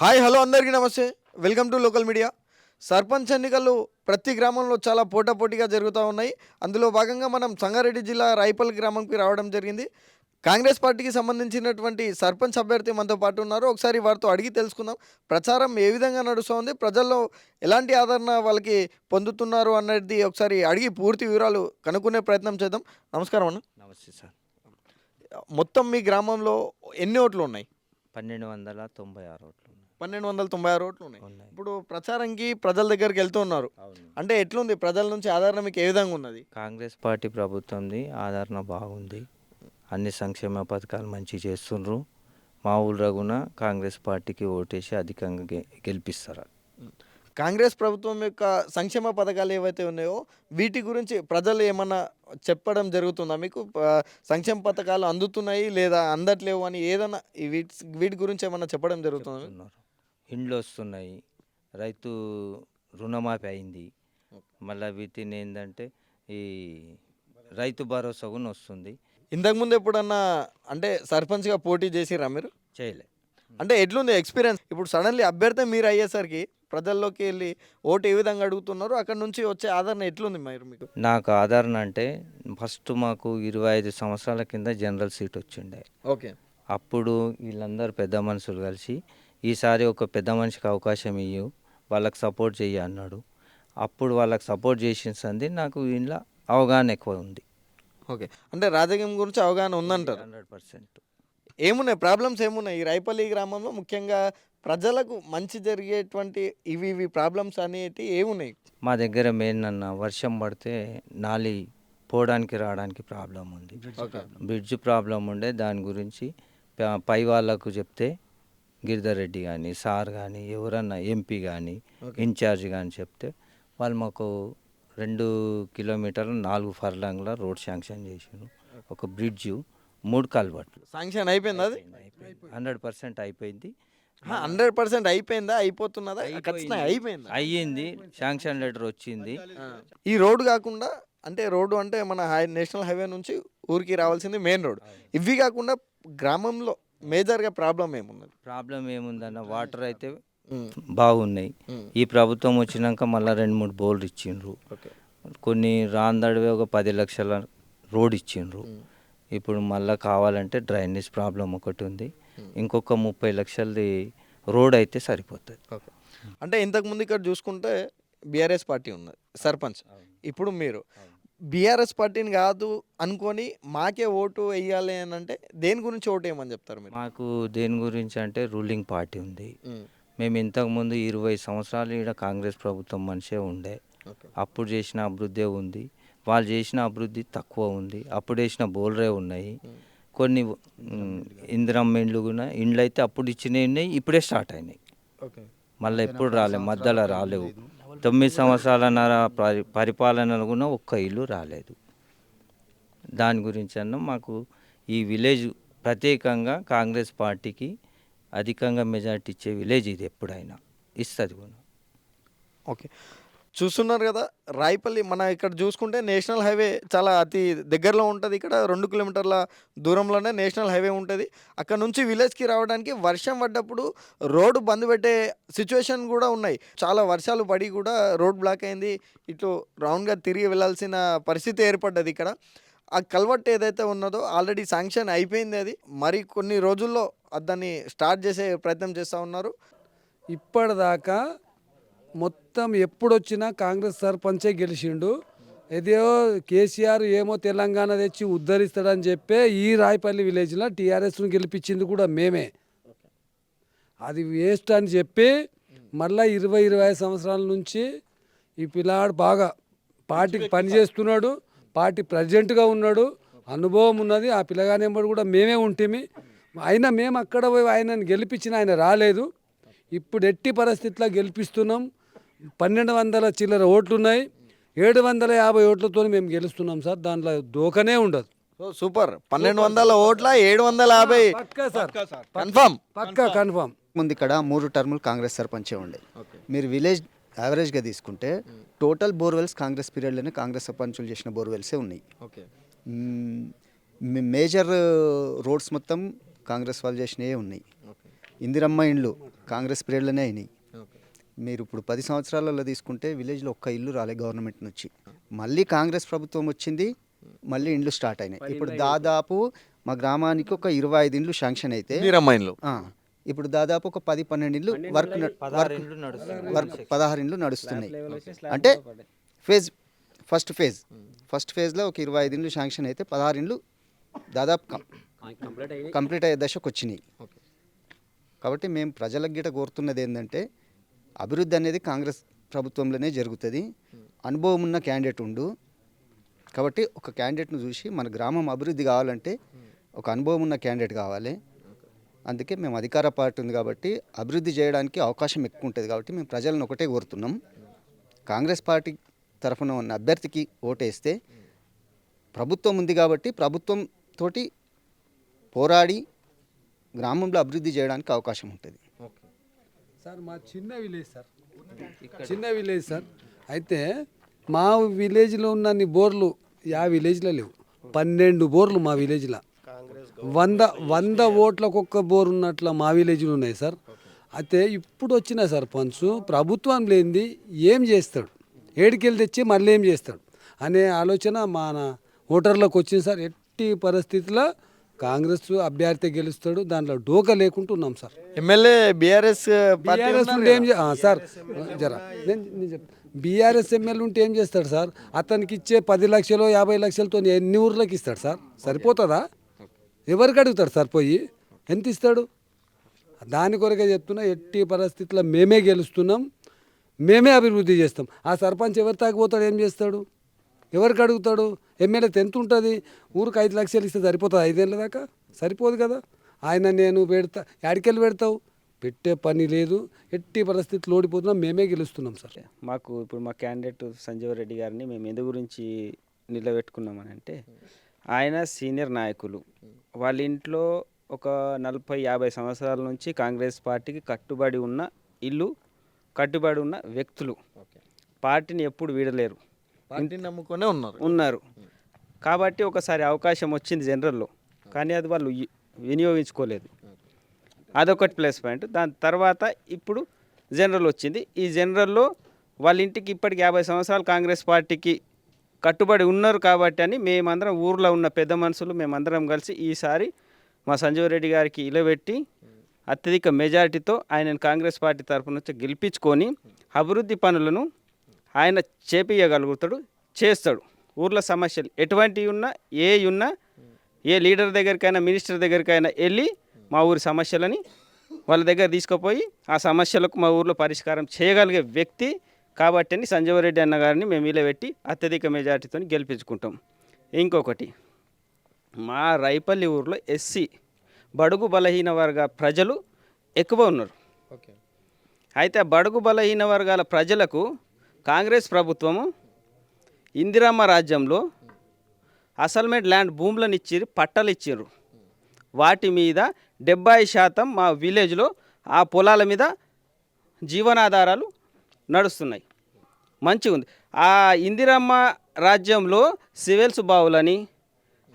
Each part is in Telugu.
హాయ్ హలో అందరికీ నమస్తే. Welcome to local media. Sarpanch ఎన్నికలు ప్రతి గ్రామంలో చాలా పోటాపోటీగా జరుగుతూ ఉన్నాయి. అందులో భాగంగా మనం సంగారెడ్డి జిల్లా రాయపల్లి గ్రామంకి రావడం జరిగింది. కాంగ్రెస్ పార్టీకి సంబంధించినటువంటి సర్పంచ్ అభ్యర్థి మనతో పాటు ఉన్నారు. ఒకసారి వారితో అడిగి తెలుసుకుందాం. ప్రచారం ఏ విధంగా నడుస్తోంది? ప్రజల్లో ఎలాంటి ఆదరణ వాళ్ళకి పొందుతున్నారు అన్నది ఒకసారి అడిగి పూర్తి వివరాలు కనుక్కునే ప్రయత్నం చేద్దాం. నమస్కారం అన్న. నమస్తే సార్. మొత్తం మీ గ్రామంలో ఎన్ని ఓట్లు ఉన్నాయి? పన్నెండు వందల తొంభై ఆరు ఓట్లు. పన్నెండు వందల తొంభై ఆరు ఓట్లు ఉన్నాయి. ఉన్నాయి ఇప్పుడు ప్రచారంకి ప్రజల దగ్గరికి వెళ్తూ ఉన్నారు. అవును. అంటే ఎట్లుంది? ప్రజల నుంచి ఆదరణ మీకు ఏ విధంగా ఉన్నది? కాంగ్రెస్ పార్టీ ప్రభుత్వంది ఆదరణ బాగుంది. అన్ని సంక్షేమ పథకాలు మంచి చేస్తుండ్రు. మా ఊళ్ళో కూడా కాంగ్రెస్ పార్టీకి ఓటేసి అధికంగా గె గెలిపిస్తారు కాంగ్రెస్ ప్రభుత్వం యొక్క సంక్షేమ పథకాలు ఏవైతే ఉన్నాయో వీటి గురించి ప్రజలు ఏమన్నా చెప్పడం జరుగుతుందా? మీకు ప- సంక్షేమ పథకాలు అందుతున్నాయి లేదా అందట్లేవు అని ఏదన్నా ఈ వీటి వీటి గురించి ఏమన్నా చెప్పడం జరుగుతుందా? మీకు? చెప్తున్నారు. ఇండ్లు వస్తున్నాయి. రైతు రుణమాఫీ అయింది. మళ్ళీ వీటిని ఏంటంటే ఈ రైతు భరోసా కూడా వస్తుంది. ఇంతకుముందు ఎప్పుడన్నా అంటే సర్పంచ్గా పోటీ చేసిరా మీరు? చేయలే. అంటే ఎట్లుంది ఎక్స్పీరియన్స్? ఇప్పుడు సడన్లీ అభ్యర్థి మీరు అయ్యేసరికి ప్రజల్లోకి వెళ్ళి ఓటు ఏ విధంగా అడుగుతున్నారు? అక్కడ నుంచి వచ్చే ఆదరణ ఎట్లుంది మరి మీకు? నాకు ఆదరణ అంటే ఫస్ట్ మాకు ఇరవై ఐదు సంవత్సరాల కింద జనరల్ సీట్ వచ్చిండే. ఓకే. అప్పుడు వీళ్ళందరూ పెద్ద మనుషులు కలిసి ఈసారి ఒక పెద్ద మనిషికి అవకాశం ఇయ్యు వాళ్ళకి సపోర్ట్ చెయ్యి అన్నాడు. అప్పుడు వాళ్ళకి సపోర్ట్ చేసిన సంది నాకు ఇంట్లో అవగాహన ఎక్కువ ఉంది. ఓకే. అంటే రాజకీయం గురించి అవగాహన ఉందంటారు? Hundred percent. ఏమున్నాయి? ప్రాబ్లమ్స్ ఏమున్నాయి? ఈ రైపల్లి గ్రామంలో ముఖ్యంగా ప్రజలకు మంచి జరిగేటువంటి ఇవి ఇవి ప్రాబ్లమ్స్ అనేటి ఏమున్నాయి? మా దగ్గర మెయిన్ అన్న వర్షం పడితే నాలి పోవడానికి రావడానికి ప్రాబ్లం ఉంది. బ్రిడ్జ్ ప్రాబ్లం ఉండే దాని గురించి పై వాళ్ళకు చెప్తే గిరిధర్ రెడ్డి కానీ సార్ కానీ ఎవరన్నా ఎంపీ కానీ ఇన్ఛార్జ్ కానీ చెప్తే వాళ్ళు మాకు రెండు కిలోమీటర్లు నాలుగు ఫర్లాంగ్ల రోడ్ శాంక్షన్ చేసారు ఒక బ్రిడ్జ్ మూడు కల్వర్ట్లు శాంక్షన్ అయిపోయిందా అది? హండ్రెడ్ పర్సెంట్ అయిపోయింది. హండ్రెడ్ పర్సెంట్ అయిపోయిందా అయిపోతున్నదా? ఖచ్చితంగా అయిపోయిందా? అయ్యింది శాంక్షన్ లెటర్ వచ్చింది. ఈ రోడ్డు కాకుండా అంటే రోడ్డు అంటే మన హై నేషనల్ హైవే నుంచి ఊరికి రావాల్సింది మెయిన్ రోడ్ ఇవి కాకుండా గ్రామంలో మేజర్గా ప్రాబ్లం ఏమున్నది? ప్రాబ్లం ఏముందన్న వాటర్ అయితే బాగున్నాయి. ఈ ప్రభుత్వం వచ్చినాక మళ్ళీ రెండు మూడు బోర్లు ఇచ్చిండ్రు. కొన్ని రాందడివే ఒక పది లక్షల రోడ్ ఇచ్చిండ్రు. ఇప్పుడు మళ్ళీ కావాలంటే డ్రైనేజ్ ప్రాబ్లం ఒకటి ఉంది. ఇంకొక ముప్పై లక్షలది రోడ్ అయితే సరిపోతుంది. అంటే ఇంతకుముందు ఇక్కడ చూసుకుంటే బీఆర్ఎస్ పార్టీ ఉన్నది సర్పంచ్. ఇప్పుడు మీరు. బీఆర్ఎస్ పార్టీని కాదు అనుకొని మాకే ఓటు వేయాలి అని అంటే దేని గురించి ఓటు వేయమని చెప్తారు మీరు? మాకు దేని గురించి అంటే రూలింగ్ పార్టీ ఉంది. మేము ఇంతకుముందు ఇరవై సంవత్సరాలు ఇక్కడ కాంగ్రెస్ ప్రభుత్వం మనిషే ఉండే. అప్పుడు చేసిన అభివృద్ధి ఉంది. వాళ్ళు చేసిన అభివృద్ధి తక్కువ ఉంది. అప్పుడు వేసిన బోల్రే ఉన్నాయి. కొన్ని ఇందిరమ్మ ఇండ్లు కూడా ఇండ్లు అయితే అప్పుడు ఇచ్చినవి ఉన్నాయి ఇప్పుడే స్టార్ట్ అయినాయి. ఓకే. మళ్ళీ ఎప్పుడు రాలే మధ్యలో రాలేవు. తొమ్మిది సంవత్సరాలన్నర పరి పరిపాలనలో కూడా ఒక్క ఇల్లు రాలేదు. దాని గురించి అన్న మాకు ఈ విలేజ్ ప్రత్యేకంగా కాంగ్రెస్ పార్టీకి అధికంగా మెజార్టీ ఇచ్చే విలేజ్ ఇది ఎప్పుడైనా. ఇస్తుంది కూడా. ఓకే. చూస్తున్నారు కదా రాయపల్లి మన ఇక్కడ చూసుకుంటే నేషనల్ హైవే చాలా అతి దగ్గరలో ఉంటుంది. ఇక్కడ రెండు కిలోమీటర్ల దూరంలోనే నేషనల్ హైవే ఉంటుంది. అక్కడ నుంచి విలేజ్కి రావడానికి వర్షం పడ్డప్పుడు రోడ్డు బంద్ పెట్టే సిచ్యువేషన్ కూడా ఉన్నాయి. చాలా వర్షాలు పడి కూడా రోడ్ బ్లాక్ అయింది. ఇటు రౌండ్గా తిరిగి వెళ్ళాల్సిన పరిస్థితి ఏర్పడ్డది ఇక్కడ. ఆ కల్వర్ట్ ఏదైతే ఉన్నదో ఆల్రెడీ శాంక్షన్ అయిపోయింది అది. మరి కొన్ని రోజుల్లో దాన్ని స్టార్ట్ చేసే ప్రయత్నం చేస్తూ ఉన్నారు. ఇప్పటిదాకా మొత్తం ఎప్పుడొచ్చినా కాంగ్రెస్ సర్పంచే గెలిచిండు. ఏదో కేసీఆర్ ఏమో తెలంగాణ తెచ్చి ఉద్ధరిస్తాడని చెప్పే ఈ రాయపల్లి విలేజ్లో టీఆర్ఎస్ను గెలిపించింది కూడా మేమే. అది వేస్ట్ అని చెప్పి మళ్ళీ ఇరవై ఇరవై సంవత్సరాల నుంచి ఈ పిల్లాడు బాగా పార్టీకి పనిచేస్తున్నాడు పార్టీ ప్రెసిడెంట్గా ఉన్నాడు అనుభవం ఉన్నది ఆ పిల్లగానేంబడి కూడా మేమే ఉంటేమి. అయినా మేము అక్కడ పోయి ఆయనను గెలిపించిన ఆయన రాలేదు. ఇప్పుడు ఎట్టి పరిస్థితిలో గెలిపిస్తున్నాం. పన్నెండు వందల చిల్లర ఓట్లు ఉన్నాయి ఏడు వందల యాభై ఓట్లతో మేము గెలుస్తున్నాం సార్. దాంట్లో దోకనే ఉండదు. So super. పన్నెండు వందల ఓట్ల ఏడు వందల యాభై. పక్కా సార్. కన్ఫర్మ్ పక్కా కన్ఫామ్. ముందు ఇక్కడ మూడు టర్ములు కాంగ్రెస్ సర్పంచే ఉండే. మీరు విలేజ్ యావరేజ్గా తీసుకుంటే టోటల్ బోర్వెల్స్ కాంగ్రెస్ పీరియడ్లోనే కాంగ్రెస్ సర్పంచులు చేసిన బోర్వెల్సే ఉన్నాయి. ఓకే. మ్మ్, మే- మేజర్ రోడ్స్ మొత్తం కాంగ్రెస్ వాళ్ళు చేసినవే ఉన్నాయి. ఇందిరమ్మ ఇండ్లు కాంగ్రెస్ పీరియడ్లోనే అయినాయి. మీరు ఇప్పుడు పది సంవత్సరాలలో తీసుకుంటే విలేజ్లో ఒక్క ఇల్లు రాలే గవర్నమెంట్ నుంచి. మళ్ళీ కాంగ్రెస్ ప్రభుత్వం వచ్చింది మళ్ళీ ఇండ్లు స్టార్ట్ అయినాయి. ఇప్పుడు దాదాపు మా గ్రామానికి ఒక ఇరవై ఐదు ఇండ్లు శాంక్షన్ అయితే ఇప్పుడు దాదాపు ఒక పది పన్నెండు ఇండ్లు వర్క్ వర్క్ ఇండ్లు నడుస్తున్నాయి. వర్క్ పదహారు ఇండ్లు నడుస్తున్నాయి. అంటే ఫేజ్ ఫస్ట్ ఫేజ్. ఫస్ట్ ఫేజ్లో ఒక ఇరవై ఐదు ఇండ్లు శాంక్షన్ అయితే పదహారు ఇండ్లు దాదాపు కం- కంప్లీట్ అయ్యే దశకు వచ్చినాయి. కాబట్టి మేము ప్రజలకు గిట కోరుతున్నది ఏంటంటే అభివృద్ధి అనేది కాంగ్రెస్ ప్రభుత్వంలోనే జరుగుతుంది. అనుభవం ఉన్న క్యాండిడేట్ ఉండు. కాబట్టి ఒక క్యాండిడేట్ను చూసి మన గ్రామం అభివృద్ధి కావాలంటే ఒక అనుభవం ఉన్న క్యాండిడేట్ కావాలి. అందుకే మేము అధికార పార్టీ ఉంది కాబట్టి అభివృద్ధి చేయడానికి అవకాశం ఎక్కువ ఉంటుంది కాబట్టి మేము ప్రజలను ఒకటే కోరుతున్నాం. కాంగ్రెస్ పార్టీ తరఫున ఉన్న అభ్యర్థికి ఓటేస్తే ప్రభుత్వం ఉంది కాబట్టి ప్రభుత్వం తోటి పోరాడి గ్రామంలో అభివృద్ధి చేయడానికి అవకాశం ఉంటుంది. సార్ మా చిన్న విలేజ్ సార్. చిన్న విలేజ్ సార్. అయితే మా విలేజ్లో ఉన్న బోర్లు యా విలేజ్లో లేవు. పన్నెండు బోర్లు మా విలేజ్లో. వంద వంద ఓట్లకు ఒక్క బోర్ ఉన్నట్ల మా విలేజ్లో ఉన్నాయి సార్. అయితే ఇప్పుడు వచ్చిన సర్పంచ్ ప్రభుత్వం లేనిది ఏం చేస్తాడు? ఏడికెళ్ళి తెచ్చి మళ్ళీ ఏం చేస్తాడు? అనే ఆలోచన మన ఓటర్లకు వచ్చింది సార్. ఎట్టి పరిస్థితుల్లో కాంగ్రెస్ అభ్యర్థి గెలుస్తాడు దాంట్లో డోకా లేకుండా ఉన్నాం సార్. ఎమ్మెల్యే బీఆర్ఎస్ బీఆర్ఎస్ ఉంటే ఏం సార్ జర నేను బీఆర్ఎస్ ఎమ్మెల్యే ఉంటే ఏం చేస్తాడు సార్? అతనికి ఇచ్చే పది లక్షలు యాభై లక్షలతో ఎన్ని ఊర్లకు ఇస్తాడు సార్? సరిపోతుందా? ఎవరికి అడుగుతాడు సార్ పోయి? ఎంత ఇస్తాడు? దాని కొరకే చెప్తున్నా ఎట్టి పరిస్థితుల్లో మేమే గెలుస్తున్నాం మేమే అభివృద్ధి చేస్తాం. ఆ సర్పంచ్ ఎవరు తాగిపోతాడు ఏం చేస్తాడు? ఎవరికి అడుగుతాడు? ఎమ్మెల్యే ఎంత ఉంటుంది? ఊరికి ఐదు లక్షలు ఇస్తే సరిపోతుంది? ఐదేళ్ళ దాకా? సరిపోదు కదా. ఆయన నేను పెడతా యాడికెళ్ళి పెడతావు? పెట్టే పని లేదు. ఎట్టి పరిస్థితులు ఓడిపోతున్నాం మేమే గెలుస్తున్నాం సార్. మాకు ఇప్పుడు మా క్యాండిడేట్ సంజీవ్ రెడ్డి గారిని మేము ఎందు గురించి నిలబెట్టుకున్నామని అంటే ఆయన సీనియర్ నాయకులు. వాళ్ళ ఇంట్లో ఒక నలభై యాభై సంవత్సరాల నుంచి కాంగ్రెస్ పార్టీకి కట్టుబడి ఉన్న ఇల్లు కట్టుబడి ఉన్న వ్యక్తులు. పార్టీని ఎప్పుడు వీడలేరు. పార్టీని నమ్ముకొనే ఉన్నారు. ఉన్నారు. కాబట్టి ఒకసారి అవకాశం వచ్చింది జనరల్లో కానీ అది వాళ్ళు వినియోగించుకోలేదు. అదొకటి ప్లస్ పాయింట్. దాని తర్వాత ఇప్పుడు జనరల్ వచ్చింది. ఈ జనరల్లో వాళ్ళ ఇంటికి ఇప్పటికి యాభై సంవత్సరాలు కాంగ్రెస్ పార్టీకి కట్టుబడి ఉన్నారు కాబట్టి అని మేమందరం ఊర్లో ఉన్న పెద్ద మనుషులు మేమందరం కలిసి ఈసారి మా సంజీవ్ రెడ్డి గారికి ఇలబెట్టి అత్యధిక మెజారిటీతో ఆయనను కాంగ్రెస్ పార్టీ తరపు నుంచి గెలిపించుకొని అభివృద్ధి పనులను ఆయన చేపియగలుగుతాడు చేస్తాడు. ఊర్లో సమస్యలు ఎటువంటివి ఉన్నా ఏ ఉన్నా ఏ లీడర్ దగ్గరికైనా మినిస్టర్ దగ్గరికైనా వెళ్ళి మా ఊరి సమస్యలని వాళ్ళ దగ్గర తీసుకుపోయి ఆ సమస్యలకు మా ఊర్లో పరిష్కారం చేయగలిగే వ్యక్తి కాబట్టి అని సంజీవ రెడ్డి అన్న గారిని మేము నిలబెట్టి అత్యధిక మెజార్టీతో గెలిపించుకుంటాం. ఇంకొకటి మా రైపల్లి ఊర్లో ఎస్సీ బడుగు బలహీన వర్గ ప్రజలు ఎక్కువ ఉన్నారు. అయితే ఆ బడుగు బలహీన వర్గాల ప్రజలకు కాంగ్రెస్ ప్రభుత్వము ఇందిరమ్మ రాజ్యంలో అసల్మెంట్ ల్యాండ్ భూములను ఇచ్చిర్రు పట్టలు ఇచ్చిర్రు వాటి మీద డెబ్బై శాతం మా విలేజ్లో ఆ పొలాల మీద జీవనాధారాలు నడుస్తున్నాయి. మంచిగా ఉంది. ఆ ఇందిరమ్మ రాజ్యంలో సివిల్స్ బావులని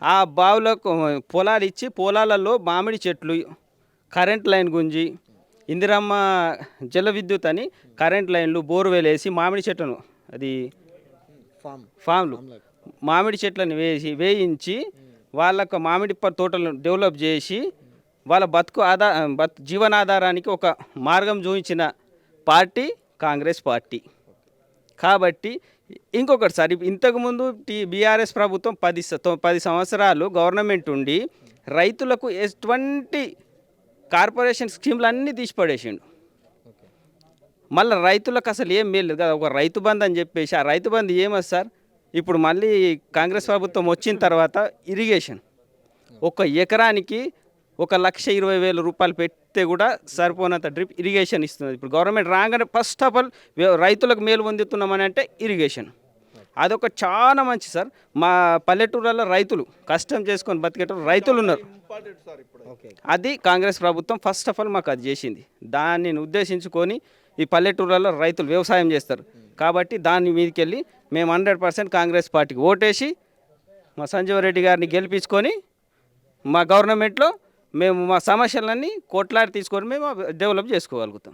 ఆ బావులకు పొలాలు ఇచ్చి పొలాలలో మామిడి చెట్లు కరెంట్ లైన్ గుంజి ఇందిరమ్మ జల విద్యుత్ అని కరెంట్ లైన్లు బోర్వెల్ వేసి మామిడి చెట్లను అది ఫామ్లు. మామిడి చెట్లను వేసి వేయించి వాళ్ళకు మామిడి తోటలను డెవలప్ చేసి వాళ్ళ బతుకు ఆధార బతు జీవనాధారానికి ఒక మార్గం చూపించిన పార్టీ కాంగ్రెస్ పార్టీ. కాబట్టి ఇంకొకటి సార్ ఇప్- ఇంతకుముందు టీ బీఆర్ఎస్ ప్రభుత్వం పది పది సంవత్సరాలు గవర్నమెంట్ ఉండి రైతులకు ఎటువంటి కార్పొరేషన్ స్కీమ్లు అన్నీ తీసి పడేసిండు. మళ్ళీ రైతులకు అసలు ఏం మేలు కదా ఒక రైతు బంధు అని చెప్పేసి ఆ రైతు బంధు ఏమది సార్? ఇప్పుడు మళ్ళీ కాంగ్రెస్ ప్రభుత్వం వచ్చిన తర్వాత ఇరిగేషన్. ఒక ఎకరానికి ఒక లక్ష ఇరవై వేల రూపాయలు పెడితే కూడా సరిపోనంత డ్రిప్ ఇరిగేషన్ ఇస్తుంది. ఇప్పుడు గవర్నమెంట్ రాగానే ఫస్ట్ ఆఫ్ ఆల్ రైతులకు మేలు పొందుతున్నామని అంటే ఇరిగేషన్. అదొక చాలా మంచి సార్. మా పల్లెటూళ్ళలో రైతులు కష్టం చేసుకొని బతికేటప్పుడు రైతులు ఉన్నారు. అది కాంగ్రెస్ ప్రభుత్వం ఫస్ట్ ఆఫ్ ఆల్ మాకు అది చేసింది. దాన్ని ఉద్దేశించుకొని ఈ పల్లెటూళ్ళలో రైతులు వ్యవసాయం చేస్తారు. కాబట్టి దాని మీదకి వెళ్ళి మేము హండ్రెడ్ పర్సెంట్ కాంగ్రెస్ పార్టీకి ఓటేసి మా సంజీవ్ రెడ్డి గారిని గెలిపించుకొని మా గవర్నమెంట్లో మేము మా సమస్యలన్నీ కొట్లాడి తీసుకొని మేము డెవలప్ చేసుకోగలుగుతాం.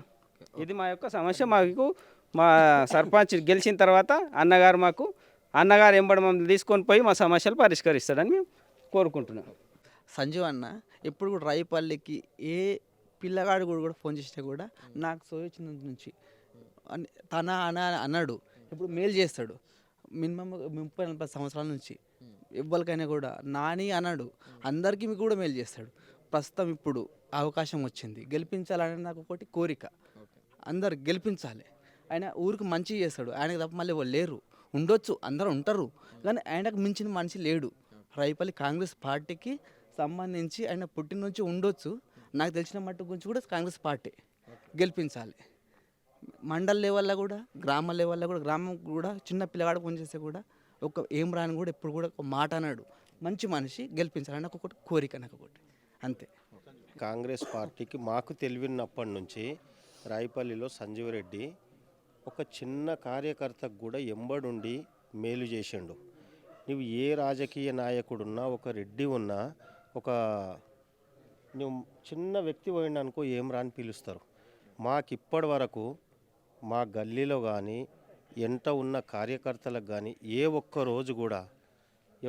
ఇది మా యొక్క సమస్య. మాకు మా సర్పంచ్ గెలిచిన తర్వాత అన్నగారు మాకు అన్నగారు ఎంబడి మమ్మల్ని తీసుకొని పోయి మా సమస్యలు పరిష్కరిస్తాడని మేము కోరుకుంటున్నాం. సంజీవ్ అన్న ఎప్పుడు కూడా రాయిపల్లికి ఏ పిల్లగాడు కూడా కూడా ఫోన్ చేసినా కూడా నాకు సో నుంచి. తన అన అన్నాడు ఇప్పుడు మేలు చేస్తాడు. మినిమం ముప్పై నలభై సంవత్సరాల నుంచి. ఎవరికైనా కూడా నాని అన్నాడు అందరికీ మీకు కూడా మేలు చేస్తాడు. ప్రస్తుతం ఇప్పుడు అవకాశం వచ్చింది. గెలిపించాలని నాకు ఒకటి కోరిక. అందరు గెలిపించాలి. ఆయన ఊరికి మంచి చేస్తాడు. ఆయనకు తప్ప మళ్ళీ ఎవరు లేరు. ఉండొచ్చు అందరూ ఉంటారు. కానీ ఆయనకు మించిన మనిషి లేడు. రైపల్లి కాంగ్రెస్ పార్టీకి సంబంధించి ఆయన పుట్టిన నుంచి ఉండొచ్చు. నాకు తెలిసిన మట్టు గురించి కూడా కాంగ్రెస్ పార్టీ గెలిపించాలి. మండల్ లెవెల్లో కూడా గ్రామ లెవెల్లో కూడా గ్రామం కూడా చిన్న పిల్లగాడు పనిచేస్తే చేస్తే కూడా ఒక ఏం రాని కూడా ఎప్పుడు కూడా ఒక మాట అన్నాడు. మంచి మనిషి గెలిపించాలని నాకు ఒకటి కోరిక నాకు ఒకటి. అంతే. కాంగ్రెస్ పార్టీకి మాకు తెలివినప్పటి నుంచి రాయపల్లిలో సంజీవ్ రెడ్డి ఒక చిన్న కార్యకర్తకు కూడా ఎంబడుండి మేలు చేసిండు. నువ్వు ఏ రాజకీయ నాయకుడున్నా ఒక రెడ్డి ఉన్నా ఒక నువ్వు చిన్న వ్యక్తి పోయిండు అనుకో ఏం రాని పిలుస్తారు. మాకు ఇప్పటి వరకు మా గల్లీలో కానీ ఎంట ఉన్న కార్యకర్తలకు కానీ ఏ ఒక్క రోజు కూడా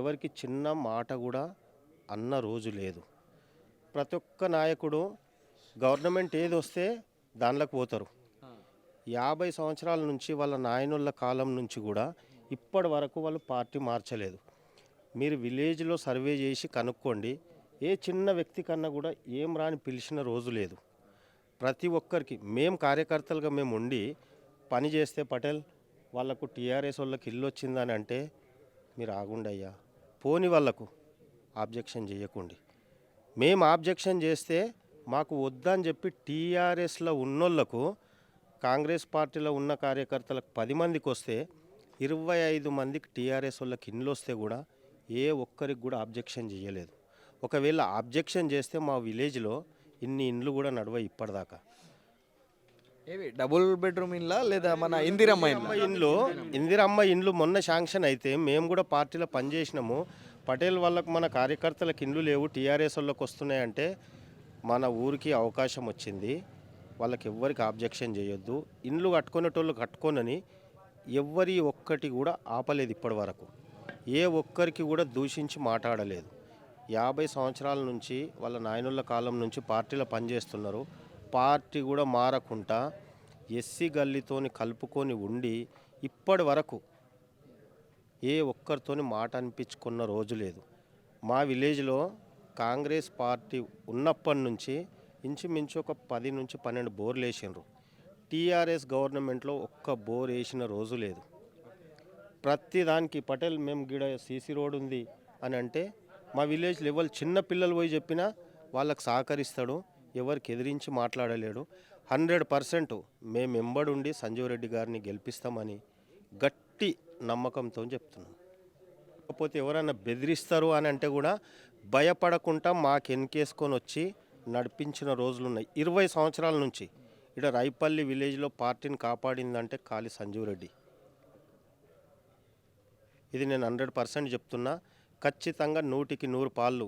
ఎవరికి చిన్న మాట కూడా అన్న రోజు లేదు. ప్రతి ఒక్క నాయకుడు గవర్నమెంట్ ఏది వస్తే దానిలోకి పోతారు. యాభై సంవత్సరాల నుంచి వాళ్ళ నాయనుల కాలం నుంచి కూడా ఇప్పటి వరకు వాళ్ళు పార్టీ మార్చలేదు. మీరు విలేజ్లో సర్వే చేసి కనుక్కోండి ఏ చిన్న వ్యక్తి కన్నా కూడా ఏం రాని పిలిచిన రోజు లేదు. ప్రతి ఒక్కరికి మేము కార్యకర్తలుగా మేము ఉండి పని చేస్తే పటేల్ వాళ్ళకు టీఆర్ఎస్ వాళ్ళకి ఇల్లు వచ్చిందని అంటే మీరు ఆగుండయ్యా పోని వాళ్ళకు ఆబ్జెక్షన్ చేయకండి. మేము ఆబ్జెక్షన్ చేస్తే మాకు వద్దని చెప్పి టీఆర్ఎస్లో ఉన్నోళ్ళకు కాంగ్రెస్ పార్టీలో ఉన్న కార్యకర్తలకు పది మందికి వస్తే ఇరవై ఐదు మందికి టీఆర్ఎస్ వాళ్ళకి ఇండ్లు వస్తే కూడా ఏ ఒక్కరికి కూడా ఆబ్జెక్షన్ చేయలేదు. ఒకవేళ ఆబ్జెక్షన్ చేస్తే మా విలేజ్లో ఇన్ని ఇండ్లు కూడా నడవ ఇప్పటిదాకా. ఏవి? డబుల్ బెడ్రూమ్ ఇల్లా లేదా మన ఇందిరమ్మ ఇండ్లు ఇందిరమ్మ ఇండ్లు మొన్న శాంక్షన్ అయితే మేము కూడా పార్టీలో పనిచేసినాము. పటేల్ వాళ్ళకు మన కార్యకర్తలకు ఇండ్లు లేవు టీఆర్ఎస్ వాళ్ళకి వస్తున్నాయంటే మన ఊరికి అవకాశం వచ్చింది. వాళ్ళకి ఎవ్వరికి ఆబ్జెక్షన్ చేయొద్దు. ఇండ్లు కట్టుకునేటోళ్ళు కట్టుకోనని ఎవ్వరి ఒక్కటి కూడా ఆపలేదు ఇప్పటి వరకు. ఏ ఒక్కరికి కూడా దూషించి మాట్లాడలేదు. యాభై సంవత్సరాల నుంచి వాళ్ళ నాయనుల కాలం నుంచి పార్టీలో పనిచేస్తున్నారు. పార్టీ కూడా మారకుండా ఎస్సీ గల్లీతోని కలుపుకొని ఉండి ఇప్పటి వరకు ఏ ఒక్కరితోని మాట అనిపించుకున్న రోజు లేదు. మా విలేజ్లో కాంగ్రెస్ పార్టీ ఉన్నప్పటి నుంచి ఇంచుమించు ఒక పది నుంచి పన్నెండు బోర్లు వేసిండ్రు. టీఆర్ఎస్ గవర్నమెంట్లో ఒక్క బోర్ వేసిన రోజు లేదు. ప్రతి దానికి పటేల్ మేము గిడ సీసీ రోడ్ ఉంది అని అంటే మా విలేజ్ లెవెల్ చిన్న పిల్లలు పోయి చెప్పినా వాళ్ళకు సహకరిస్తాడు ఎవరికి ఎదిరించి మాట్లాడలేడు. హండ్రెడ్ పర్సెంట్ మేము ఎంబడుండి సంజీవ్ రెడ్డి గారిని గెలిపిస్తామని గట్టి నమ్మకంతో చెప్తున్నాం. కాకపోతే ఎవరైనా బెదిరిస్తారు అని అంటే కూడా భయపడకుండా మాకు ఎన్కేసుకొని వచ్చి నడిపించిన రోజులు ఉన్నాయి ఇరవై సంవత్సరాల నుంచి ఇక్కడ రైపల్లి విలేజ్లో పార్టీని కాపాడిందంటే కాళీ సంజీవ్ రెడ్డి. ఇది నేను హండ్రెడ్ పర్సెంట్ చెప్తున్నా. ఖచ్చితంగా నూటికి నూరు పాళ్ళు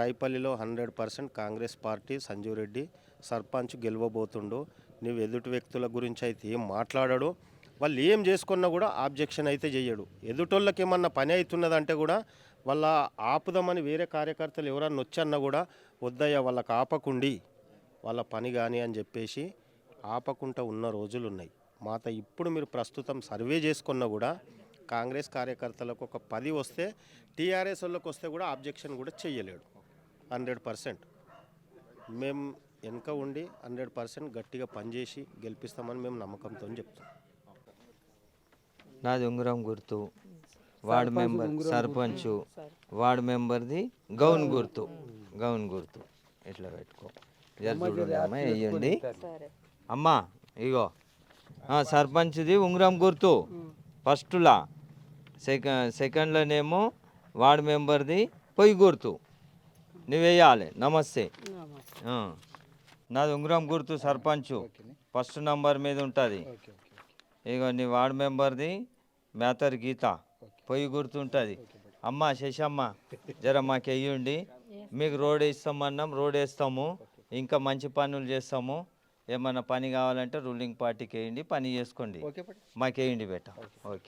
రైపల్లిలో hundred percent Congress party Sanjeev Reddy sarpanch గెలవబోతుండు. నువ్వు ఎదుటి వ్యక్తుల గురించి అయితే ఏం మాట్లాడాడు. వాళ్ళు ఏం చేసుకున్నా కూడా ఆబ్జెక్షన్ అయితే చేయడు ఎదుటోళ్ళకి ఏమన్నా పని అవుతున్నదంటే కూడా వాళ్ళ ఆపుదామని వేరే కార్యకర్తలు ఎవరన్నా వచ్చన్నా కూడా వద్దయ్యా వాళ్ళకి ఆపకుండి వాళ్ళ పని కానీ అని చెప్పేసి ఆపకుండా ఉన్న రోజులు ఉన్నాయి మాత ఇప్పుడు మీరు ప్రస్తుతం సర్వే చేసుకున్నా కూడా కాంగ్రెస్ కార్యకర్తలకు ఒక పది వస్తే టీఆర్ఎస్ వాళ్ళకి వస్తే కూడా ఆబ్జెక్షన్ కూడా చెయ్యలేడు. Hundred percent. మేము వెనక ఉండి హండ్రెడ్ పర్సెంట్ గట్టిగా పనిచేసి గెలిపిస్తామని మేము నమ్మకంతో చెప్తాం నాది ఉంగరం గుర్తు. Ward member sarpanch. వార్డ్ మెంబర్ది గౌన్ గుర్తు. గౌన్ గుర్తు. ఇట్లా పెట్టుకో. చూడండి అమ్మ వేయండి అమ్మా ఇగో. సర్పంచ్ది ఉంగరం గుర్తు. ఫస్ట్లా. సెకండ్ సెకండ్లోనేమో వార్డ్ మెంబర్ది పొయ్యి గుర్తు. నువ్వు వేయాలి నమస్తే. నాది ఉంగరం గుర్తు సర్పంచ్. ఫస్ట్ నంబర్ మీద ఉంటుంది. ఇగో నీ వార్డ్ మెంబర్ది మేతర్ గీత. పొయ్యి గుర్తుంటుంది. అమ్మ శశమ్మ జర మాకు వెయ్యండి మీకు రోడ్ ఇస్తామన్నాం రోడ్ వేస్తాము. ఇంకా మంచి పనులు చేస్తాము. ఏమన్నా పని కావాలంటే రూలింగ్ పార్టీకి వేయండి పని చేసుకోండి. ఓకే పట్టు. మాకు వేయండి బెట్ట ఓకే.